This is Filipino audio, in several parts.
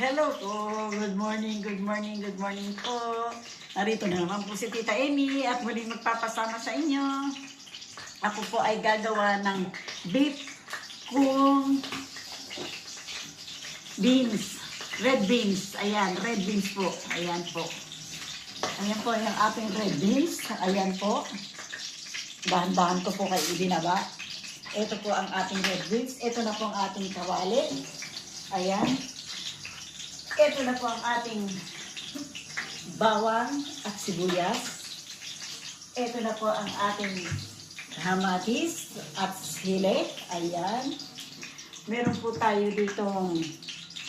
Hello po. Good morning, good morning, good morning po. Narito na naman po si Tita Amy at muling magpapasama sa inyo. Ako po ay gagawa ng beef kung beans. Red beans. Ayan, red beans po. Ayan po. Ayan po yung ating red beans. Ayan po. Dahan-dahan ko po kayo ibinaba. Ito po ang ating red beans. Ito na po ang ating kawali. Ayan. Ito na po ang ating bawang at sibuyas. Ito na po ang ating hamatis at sili. Ayan. Meron po tayo ditong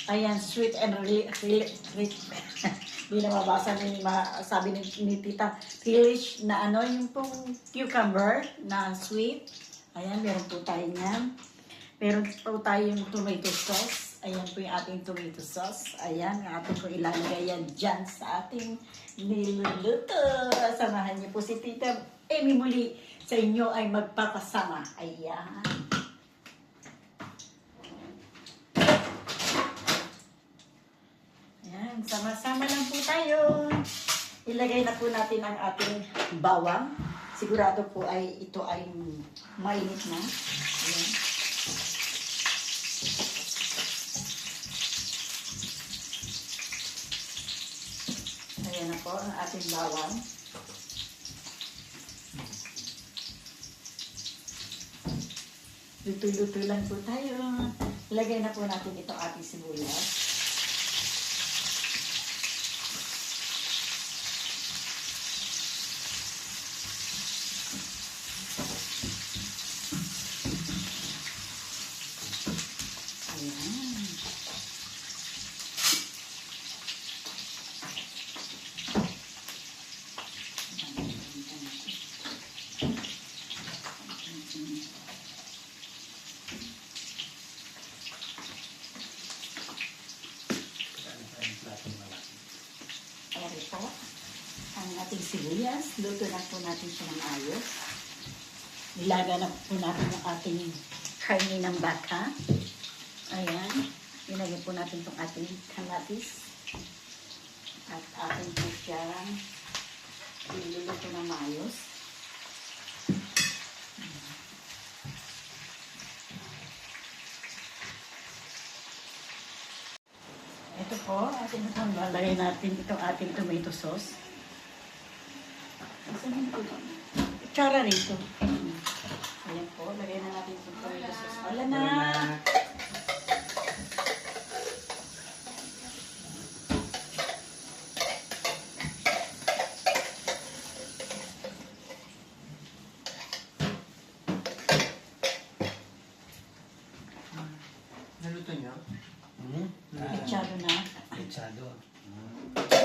ayan, sweet and really hindi na mabasa ni sabi ni, ni Tita Phyllis na ano, yung pong cucumber na sweet. Ayan, meron po tayo niyan. Meron po tayong tomato sauce. Ayan po yung ating tomato sauce. Ayan, ating po ilalagay yan dyan sa ating niluluto. Samahan niyo po si Tita Amy muli sa inyo ay magpapasama. Ayan. Ayan, sama-sama lang po tayo. Ilagay na po natin ang ating bawang. Sigurado po ay ito ay mainit na. Ayan. Ayan na po ang ating bawang. Luto-luto lang po tayo. Ilagay na po natin itong ating sibuyas. Ayan. Ayan po. Ang ating sibuyas. Luto na po natin siya ng ayos. Nilaga na po natin ang ating karne ng baka. Ayan. Nilagay po natin itong ating kamatis. At atin po siya iluluto ng maayos. Ito po, atin po lalagay natin itong ating tomato sauce. Saan yung po? Tsara rito. Ayan po, lagay na natin itong tomato sauce. Wala na! Naluto niyo? Hmm? Itsado na. Echado.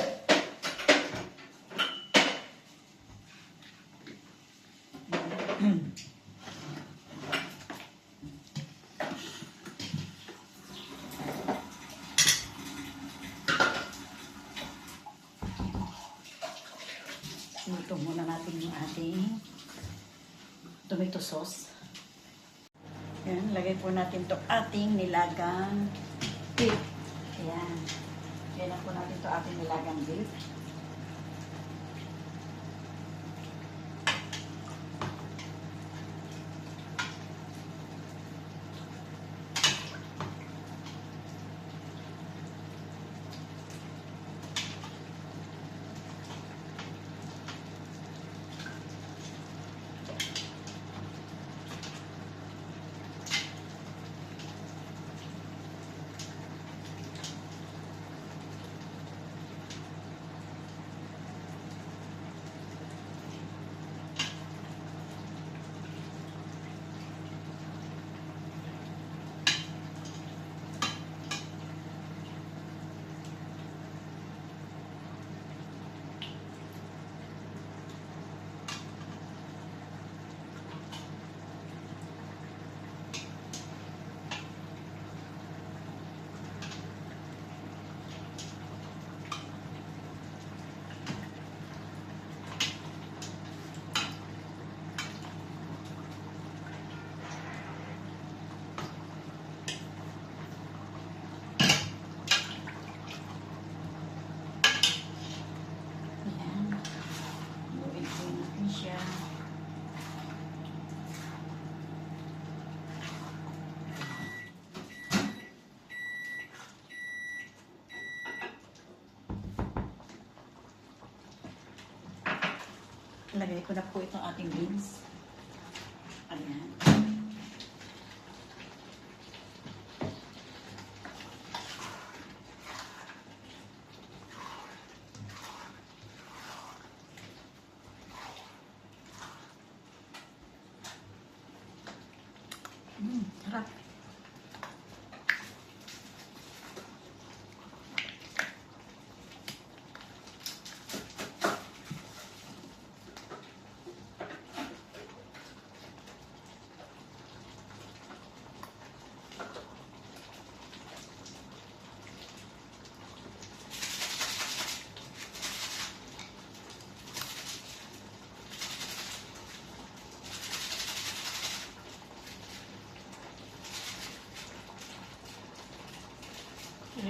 Luto muna natin yung ating tomato sauce. Yan, lagay po natin to ating nilagang beef. Ayan. Yan na po natin to ating nilagang beef. Lagay ko na po itong ating beans.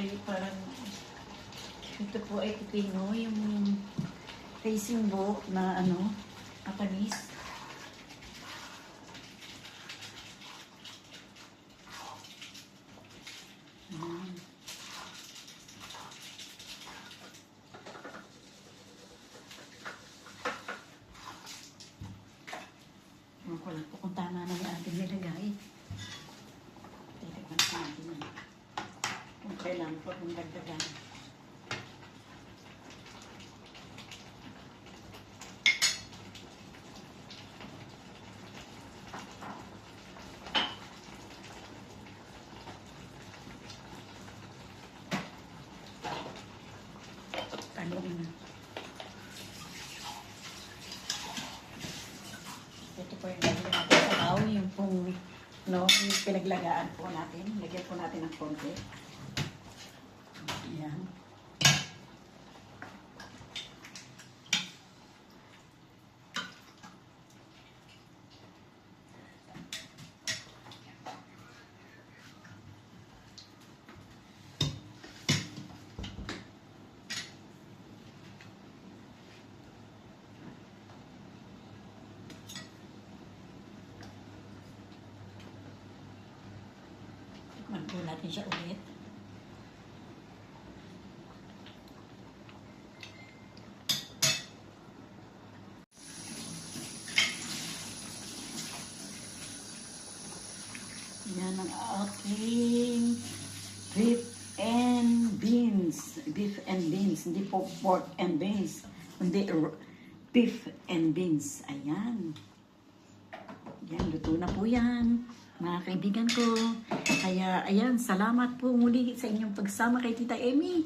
Really parang ito po ay pipino, yung facing book na ano, matamis. Ayan. Ewan ko lang po kung tama na yung ating nilagay. Titignan ko natin yan. Kung kailangan Talong na. Ito po yung lagyan natin sa baw, yung pong no, yung pinaglagaan po natin. Lagyan po natin ng konti. Ayan. Tikman po natin siya ulit. Yan ang aking beef and beans. Beef and beans. Hindi po pork and beans. Hindi beef and beans. Ayan. Yan, luto na po yan. Mga kaibigan ko. Kaya, ayan, salamat po muli sa inyong pagsama kay Tita Emmy.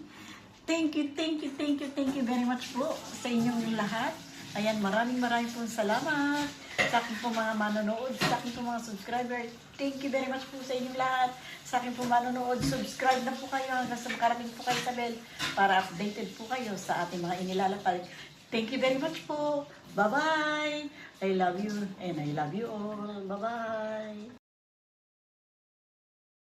Thank you, thank you, thank you, thank you very much po sa inyong lahat. Ayan, maraming maraming po salamat sa aking po mga manonood, sa aking po mga subscriber. Thank you very much po sa inyong lahat. Sa aking po manonood, subscribe na po kayo hanggang sa makarating po kayo sa bell para updated po kayo sa ating mga inilalapag. Thank you very much po. Bye-bye. I love you and I love you all. Bye-bye.